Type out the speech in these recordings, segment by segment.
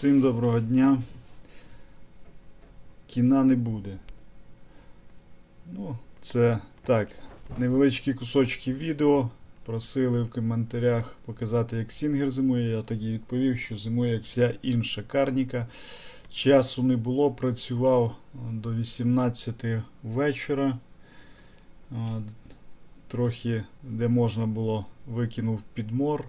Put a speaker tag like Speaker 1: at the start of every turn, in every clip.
Speaker 1: Всім доброго дня. Кіна не буде. Ну, це так. Невеличкі кусочки відео. Просили в коментарях показати, як Сінгер зимує. Я так і відповів, що зимує як вся інша карніка. Часу не було, працював до 18 вечора. Трохи, де можна було, викинув підмор.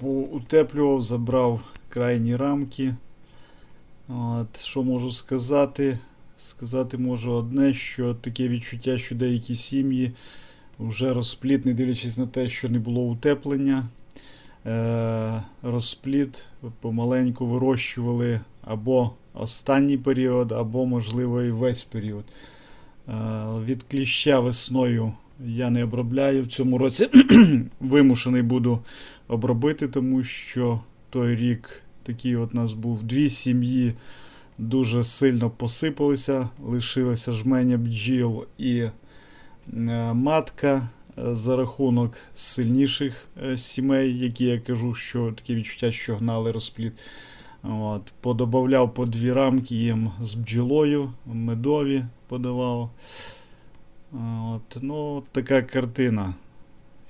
Speaker 1: Поутеплював, забрав крайні рамки. От, що можу сказати? Сказати можу одне, що таке відчуття, що деякі сім'ї вже розпліт, не дивлячись на те, що не було утеплення. Е, розпліт помаленьку вирощували або останній період, або, можливо, і весь період. Е, від кліща весною я не обробляю. В цьому році вимушений буду обробити, тому що той рік такий от у нас був дві сім'ї дуже сильно посипалися, лишилося жменя бджіл і е, матка е, за рахунок сильніших е, сімей, які я кажу, що таке відчуття, що гнали розпліт. От, подобавляв по дві рамки їм з бджолою, медові подавав. От, ну, така картина.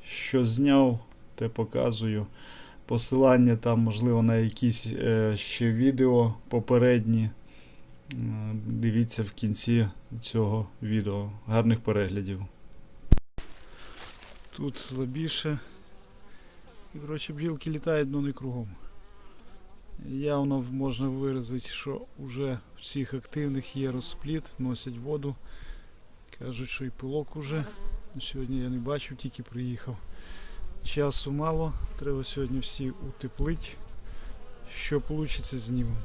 Speaker 1: Що зняв, те показую. Посилання там, можливо, на якісь е, ще відео попередні. Е, Дивіться в кінці цього відео. Гарних переглядів. Тут слабіше. І, коротше, бджілки літають, але не кругом. Явно можна виразити, що вже всіх активних є розпліт, носять воду. Кажуть, що і пилок уже. Сьогодні я не бачив, тільки приїхав. Часу мало, треба сьогодні всі утеплити. Що вийде, знімемо.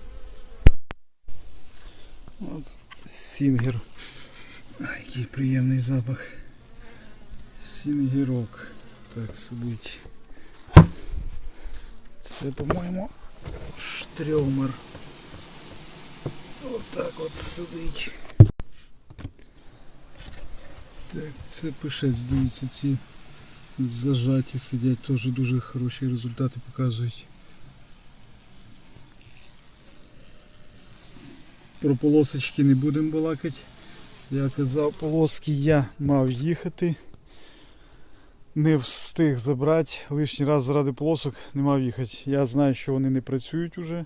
Speaker 1: От сінгер. Який приємний запах. Сінгерок. Так сидить. Це, по-моєму, штрьомер. Отак от сидить. Так, це пишець, дивіться, ці зажаті сидять, теж дуже хороші результати показують. Про полосочки не будемо балакати. Я казав, полоски я мав їхати. Не встиг забрати. Лишній раз заради полосок не мав їхати. Я знаю, що вони не працюють уже.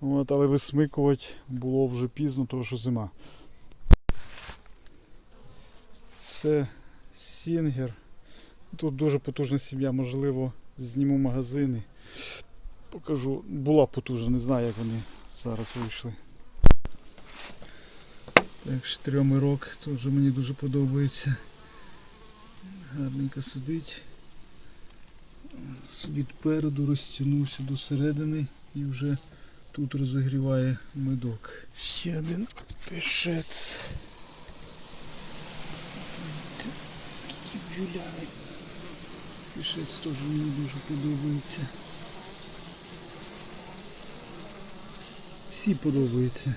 Speaker 1: От, але висмикувати було вже пізно, тому що зима. Це Сінгер. Тут дуже потужна сім'я, можливо, зніму магазини. Покажу. Була потужна, не знаю, як вони зараз вийшли. Так, штримирок теж мені дуже подобається. Гарненько сидить. Від переду розтягнувся до середини і вже тут розігріває медок. Ще один пішець. Скільки. Пішець теж мені дуже подобається. Всі подобаються.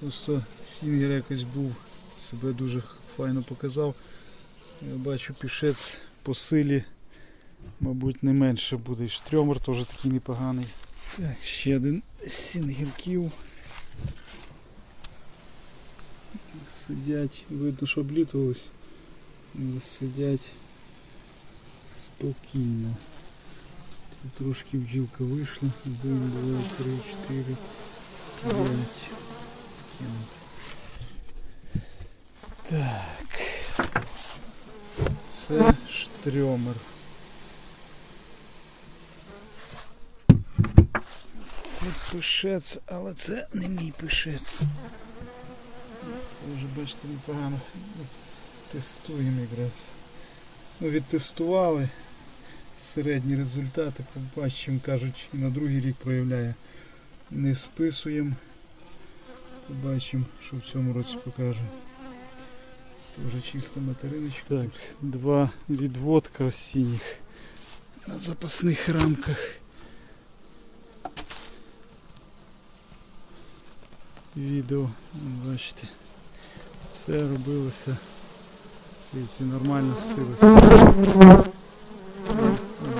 Speaker 1: Просто Сінгер якось був, себе дуже файно показав. Я бачу пішець по силі, мабуть, не менше буде. Штрьомер теж такий непоганий. Так, ще один з сінгерків. Сидять, видно, що облітувались. але Сидять спокійно. Тут трошки бджілка вийшла. Один, два, три, чотири, п'ять. Так. Це штрьомер. Це пишець, але це не мій пишець. Це вже бачите непогано. Тестуємо якраз. Ну, відтестували середні результати, побачимо, кажуть, і на другий рік проявляє. Не списуємо. Побачимо, що в цьому році покаже. Тоже чиста материночка. Так, два відводка осінніх на запасних рамках. Відео, бачите, це робилося. Дивіться, нормально силося.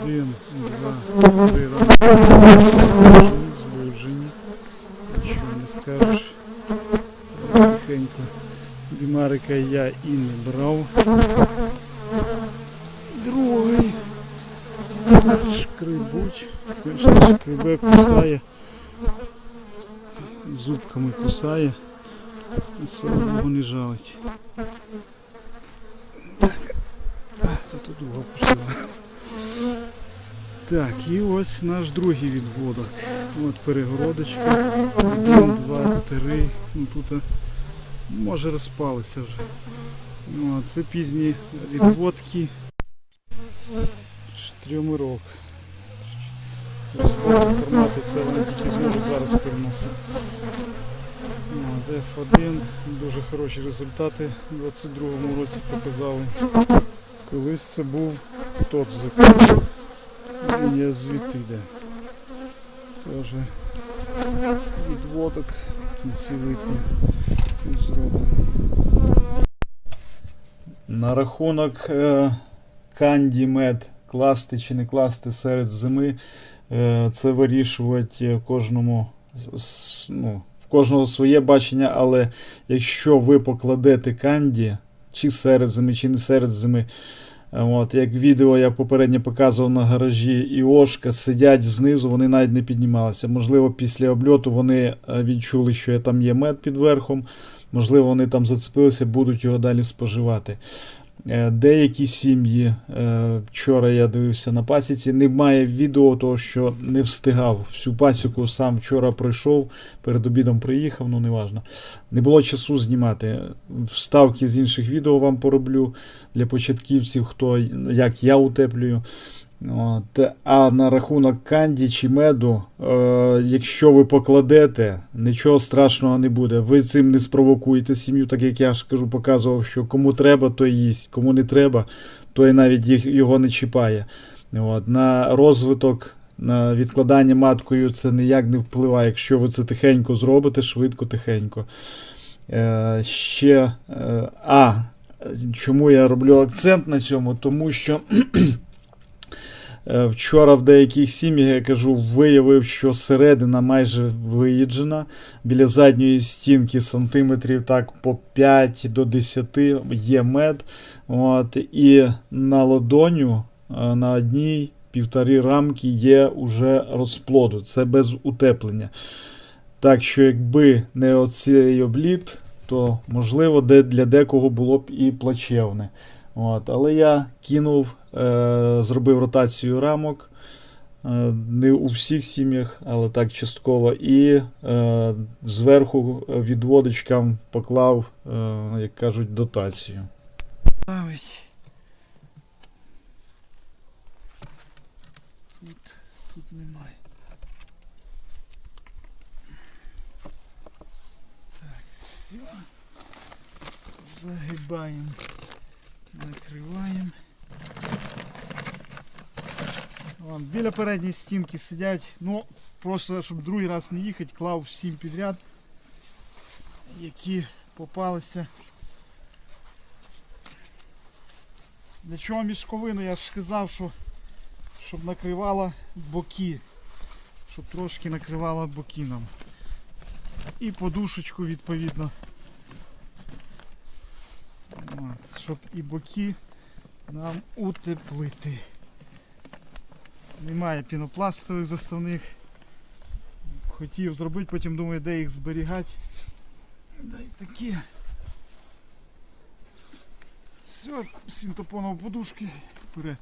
Speaker 1: Один, два, Три рамки. Звужені. Нічого не скажеш. Тихенько. Димарика я і не брав. Другий. Шкрибуч. Конечно, шкрибе кусає. Зубками кусає. Богу не жалить. Так. А, Зато довго пустила. Так, і ось наш другий відводок. От перегородочка. Один, два, три. Ну тут може розпалися вже. Ну, а це пізні відводки. Трьомирок. Формати це вони тільки зможуть зараз переносити. От F1 дуже хороші результати у 22-му році показали. Колись це був Тотзик. Він я звідти йде. Теж відводок кінці липня зроблений. На рахунок е, канді мед класти чи не класти серед зими, е, це вирішувати кожному ну, в кожного своє бачення, але якщо ви покладете канді, чи серед зими, чи не серед зими, От, як відео я попередньо показував на гаражі, і Ошка сидять знизу, вони навіть не піднімалися. Можливо, після обльоту вони е, відчули, що там є мед під верхом. Можливо, вони там зацепилися, будуть його далі споживати. Е, Деякі сім'ї, е, вчора я дивився на пасіці, немає відео, того, що не встигав. Всю пасіку сам вчора пройшов, перед обідом приїхав, ну неважно. Не було часу знімати. Вставки з інших відео вам пороблю для початківців, хто як я утеплюю. От. А на рахунок канді чи меду, е, якщо ви покладете, нічого страшного не буде. Ви цим не спровокуєте сім'ю, так як я ж кажу, показував, що кому треба, той їсть, кому не треба, той навіть їх, його не чіпає. От. На розвиток, на відкладання маткою це ніяк не впливає, якщо ви це тихенько зробите, швидко, тихенько. Е, ще, е, а, чому я роблю акцент на цьому? Тому що. Е, Вчора в деяких сім'ях, я кажу, виявив, що середина майже виїджена. Біля задньої стінки сантиметрів так по 5 до 10 є мед. От, і на ладоню е, на одній півтори рамки є уже розплоду. Це без утеплення. Так що, якби не оцей обліт, то можливо для декого було б і плачевне. От, але я кинув, е, зробив ротацію рамок. Е, не у всіх сім'ях, але так частково. І е, зверху відводочкам поклав, е, як кажуть, дотацію. Тут, тут немає. Так, все. Загибаємо. Накриваємо. Вон, біля передньої стінки сидять. Ну, просто щоб другий раз не їхати, клав всім підряд, які попалися. Для чого мішковину? Я ж сказав, що щоб накривала боки. Щоб трошки накривала боки нам. І подушечку відповідно. От, щоб і боки нам утеплити. Немає пінопластових заставних. Хотів зробити, потім думаю, де їх зберігати. Дай такі. Все, синтопонові подушки вперед.